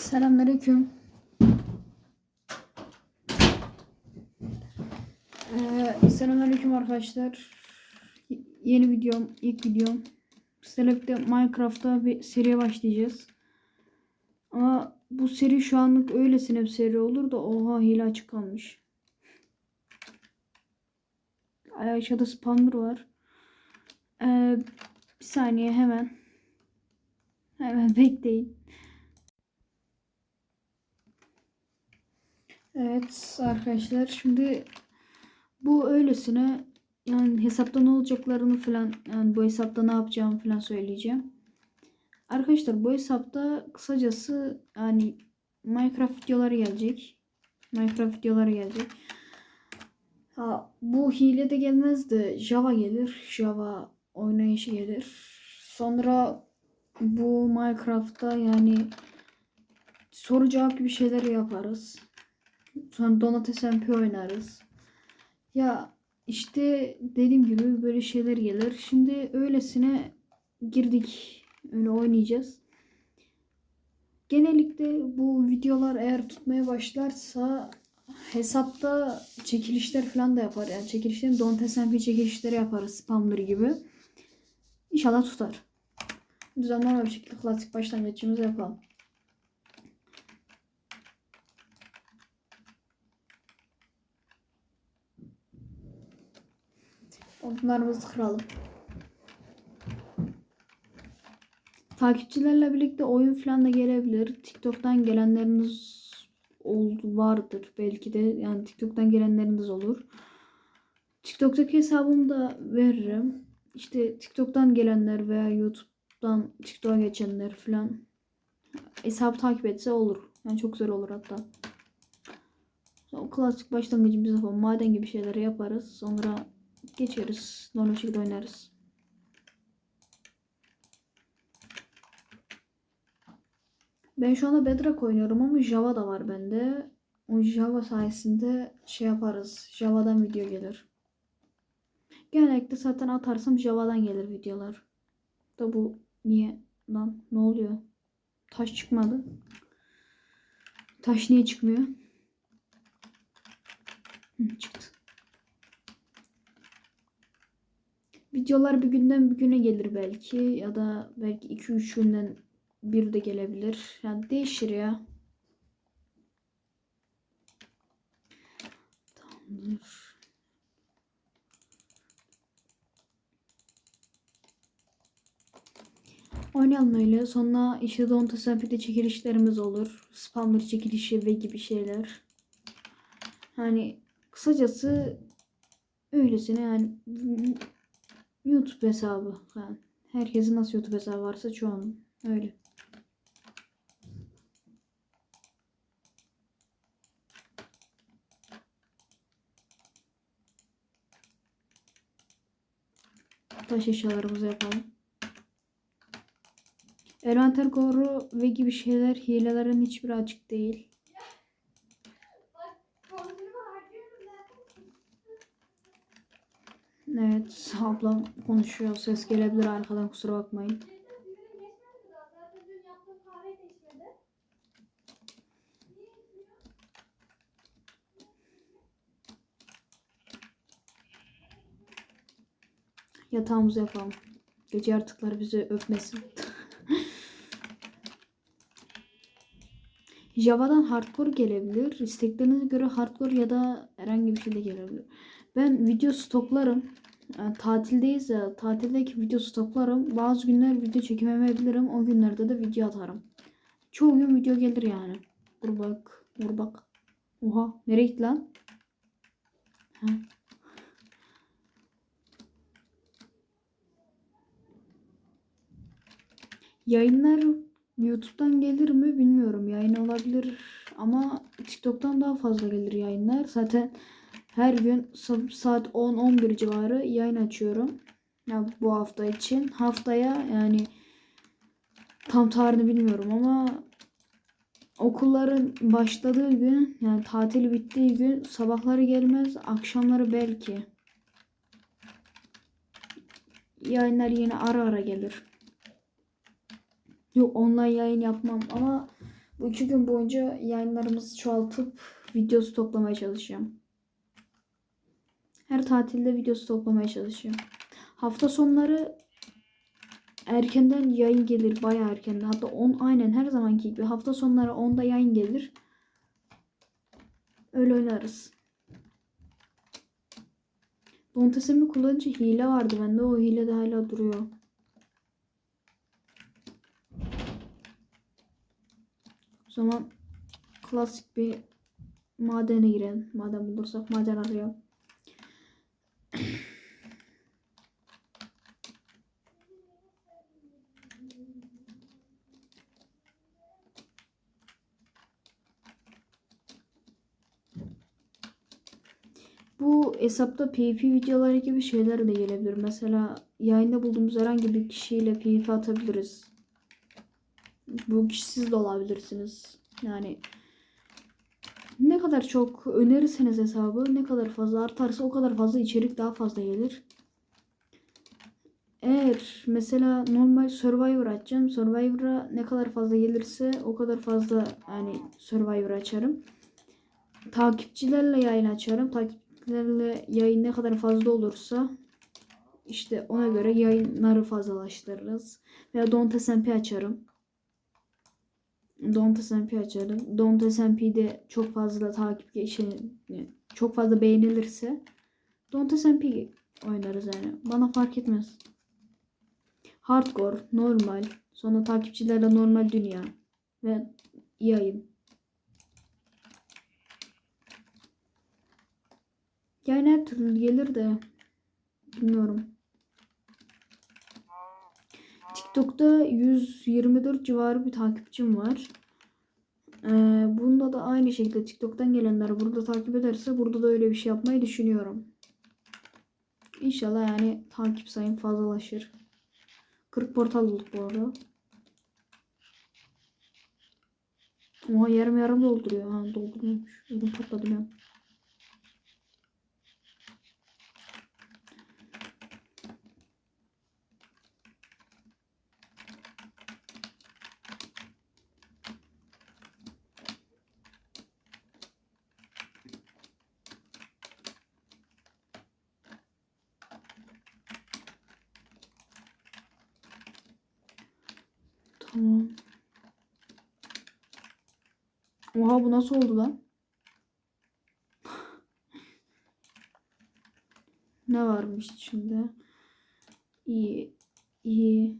Selamünaleyküm. Ee, selamünaleyküm arkadaşlar. Y- Yeni videom, ilk videom. Select'te Minecraft'ta bir seriye başlayacağız. Ama bu seri şu anlık öylesine bir seri olur da oha hile açık kalmış. Ay, Aşağıda spawner var. Ee, bir saniye hemen. Hemen bekleyin. Evet arkadaşlar şimdi bu öylesine yani hesapta ne olacaklarını falan yani bu hesapta ne yapacağımı falan söyleyeceğim. Arkadaşlar bu hesapta kısacası yani Minecraft videoları gelecek. Minecraft videoları gelecek. Ha, bu hile de gelmez de Java gelir. Java oynayışı gelir. Sonra bu Minecraft'ta yani soru cevap gibi şeyler yaparız. Sonra Donates MP oynarız. Ya işte dediğim gibi böyle şeyler gelir. Şimdi öylesine girdik. Öyle oynayacağız. Genellikle bu videolar eğer tutmaya başlarsa hesapta çekilişler falan da yapar. Yani çekilişlerin Donates MP çekilişleri yaparız spamları gibi. İnşallah tutar. Düzenli bir şekilde klasik başlangıcımızı yapalım. Odunlarımızı kıralım. Takipçilerle birlikte oyun falan da gelebilir. TikTok'tan gelenleriniz oldu vardır belki de. Yani TikTok'tan gelenleriniz olur. TikTok'taki hesabımı da veririm. İşte TikTok'tan gelenler veya YouTube'dan TikTok'a geçenler falan hesabı takip etse olur. Yani çok güzel olur hatta. O klasik başlangıcımızı yapalım. Maden gibi şeyleri yaparız. Sonra geçeriz. Normal şekilde oynarız. Ben şu anda Bedrock oynuyorum ama Java da var bende. O Java sayesinde şey yaparız. Java'dan video gelir. Genellikle zaten atarsam Java'dan gelir videolar. Da bu niye lan ne oluyor? Taş çıkmadı. Taş niye çıkmıyor? Hı, çıktı. Videolar bir günden bir güne gelir belki ya da belki 2-3 günden bir de gelebilir. Yani değişir ya. Tamamdır. Oynayalım öyle. Sonra işte Donta Stampede çekilişlerimiz olur. Spamlar çekilişi ve gibi şeyler. Hani kısacası öylesine yani YouTube hesabı. Yani herkesin nasıl YouTube hesabı varsa çoğunun öyle. Taş eşyalarımızı yapalım. Elementer koru ve gibi şeyler hilelerin hiçbiri açık değil. Evet ablam konuşuyor. Ses gelebilir arkadan kusura bakmayın. Yatağımızı yapalım. Gece yaratıklar bizi öpmesin. Java'dan hardcore gelebilir. İsteklerinize göre hardcore ya da herhangi bir şey de gelebilir. Ben video stoklarım. Tatildeyiz ya. Tatildeki video stoklarım. Bazı günler video çekemeyebilirim. O günlerde de video atarım. Çoğu gün video gelir yani. Vur bak. Vur bak. Oha. Nereye gitti lan? Ha. Yayınlar YouTube'dan gelir mi bilmiyorum. Yayın olabilir ama TikTok'tan daha fazla gelir yayınlar. Zaten her gün sa- saat 10-11 civarı yayın açıyorum. Ya bu hafta için. Haftaya yani tam tarihini bilmiyorum ama okulların başladığı gün yani tatil bittiği gün sabahları gelmez akşamları belki. Yayınlar yine ara ara gelir. Yok online yayın yapmam ama Bu iki gün boyunca yayınlarımızı çoğaltıp videosu toplamaya çalışacağım. Her tatilde videosu toplamaya çalışacağım. Hafta sonları erkenden yayın gelir. Bayağı erkenden. Hatta 10 aynen her zamanki gibi. Hafta sonları 10'da yayın gelir. Öyle oynarız. Dontesimi kullanınca hile vardı bende. O hile de hala duruyor. O zaman klasik bir madene girelim. Maden bulursak maden arayalım. Bu hesapta PvP videoları gibi şeyler de gelebilir. Mesela yayında bulduğumuz herhangi bir kişiyle PvP atabiliriz. Bu kişi siz de olabilirsiniz. Yani ne kadar çok önerirseniz hesabı ne kadar fazla artarsa o kadar fazla içerik daha fazla gelir. Eğer mesela normal Survivor açacağım. Survivor'a ne kadar fazla gelirse o kadar fazla yani Survivor açarım. Takipçilerle yayın açarım. Takipçilerle yayın ne kadar fazla olursa işte ona göre yayınları fazlalaştırırız. Veya Don't SMP açarım. Don't SMP açarım. Don't SMP'de çok fazla takip şey, çok fazla beğenilirse Don't SMP oynarız yani. Bana fark etmez. Hardcore, normal, sonra takipçilerle normal dünya ve yayın. Yani her türlü gelir de bilmiyorum. TikTok'ta 124 civarı bir takipçim var. Ee, bunda da aynı şekilde TikTok'tan gelenler burada takip ederse burada da öyle bir şey yapmayı düşünüyorum. İnşallah yani takip sayım fazlalaşır. 40 portal bulduk bu arada. Oha yarım yarım dolduruyor. Ha doldurmuş. Ödüm patladı ya. Tamam. Oha bu nasıl oldu lan? ne varmış içinde? İyi. iyi.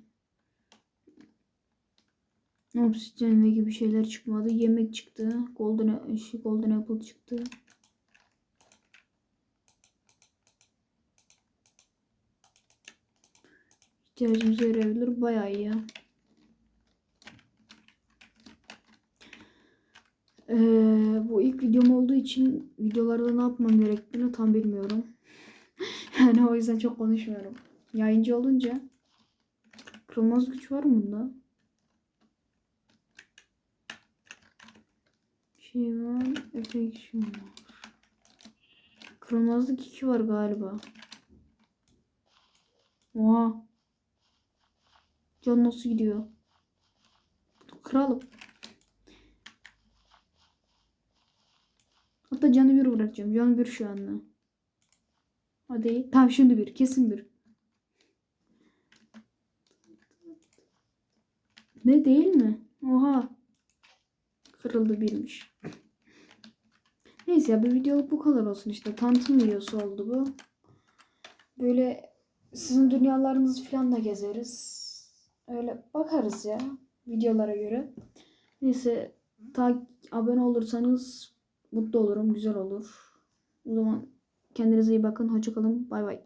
Obsidian ve gibi şeyler çıkmadı. Yemek çıktı. Golden, şey, Golden Apple çıktı. İhtiyacımıza yarayabilir. Bayağı iyi. Ee, bu ilk videom olduğu için videolarda ne yapmam gerektiğini tam bilmiyorum. yani o yüzden çok konuşmuyorum. Yayıncı olunca kırılmaz güç var mı bunda? Şey var, affection var. Kırılmazlık 2 var galiba. Oha. Can nasıl gidiyor? Kıralım. Hatta canı bir bırakacağım. Canı bir şu anda. Hadi. Tamam şimdi bir. Kesin bir. Ne değil mi? Oha. Kırıldı birmiş. Neyse ya bu videoluk bu kadar olsun işte. Tanıtım videosu oldu bu. Böyle sizin dünyalarınızı falan da gezeriz. Öyle bakarız ya videolara göre. Neyse ta abone olursanız mutlu olurum, güzel olur. O zaman kendinize iyi bakın. Hoşça kalın. Bay bay.